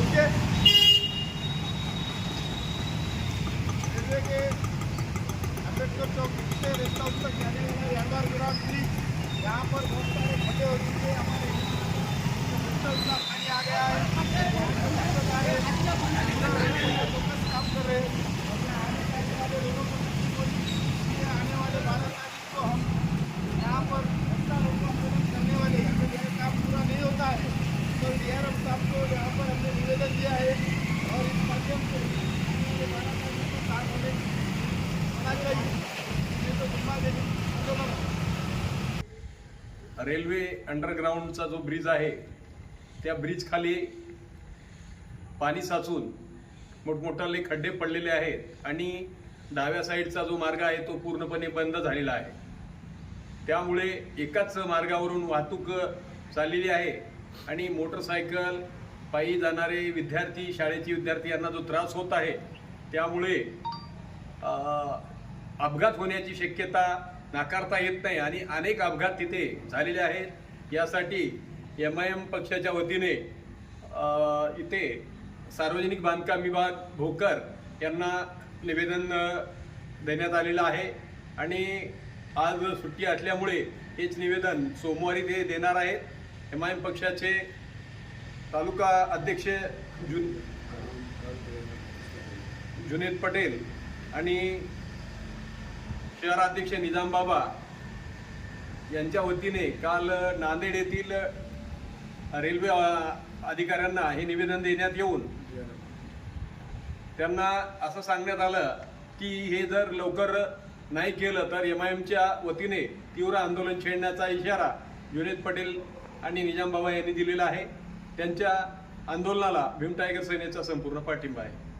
Okay. Railway के अम्बेडकर चौक से rest house तक यहाँ पर बहुत सारे खड्डे हो चुके हमारे आ गया है. और इस माध्यम से काम होने होना चाहिए तो देने रेल्वे अंडरग्राऊंडचा जो ब्रिज आहे त्या ब्रिज खाली पाणी साचून मोठमोठाले खड्डे पडलेले आहेत आणि डाव्या साईडचा जो मार्ग आहे तो पूर्णपणे बंद झालेला आहे. त्यामुळे एकाच मार्गावरून वाहतूक चाललेली आहे आणि मोटरसायकल पायी जाणारे विद्यार्थी शाळेचे विद्यार्थी यांना जो त्रास होत आहे त्यामुळे अपघात होण्याची शक्यता नाकारता येत नाही आणि अनेक अपघात तिथे झालेले आहेत. यासाठी एम आय एम पक्षाच्या वतीने इथे सार्वजनिक बांधकाम विभाग भोकर यांना निवेदन देण्यात आलेलं आहे. आणि आज सुट्टी असल्यामुळे हेच निवेदन सोमवारी ते देणार आहेत. एम आय एम पक्षाचे तालुका अध्यक्ष जुन जुनेद पटेल आणि शहराध्यक्ष निजाम बाबा यांच्या वतीने काल नांदेड येथील रेल्वे अधिकाऱ्यांना हे निवेदन देण्यात येऊन त्यांना असं सांगण्यात आलं की हे जर लवकर नाही केलं तर एम आय एमच्या वतीने तीव्र आंदोलन छेडण्याचा इशारा जुनेद पटेल आणि निजाम बाबा यांनी दिलेला आहे. त्यांच्या आंदोलनाला भीम टायगर सेनेचा संपूर्ण पाठिंबा आहे.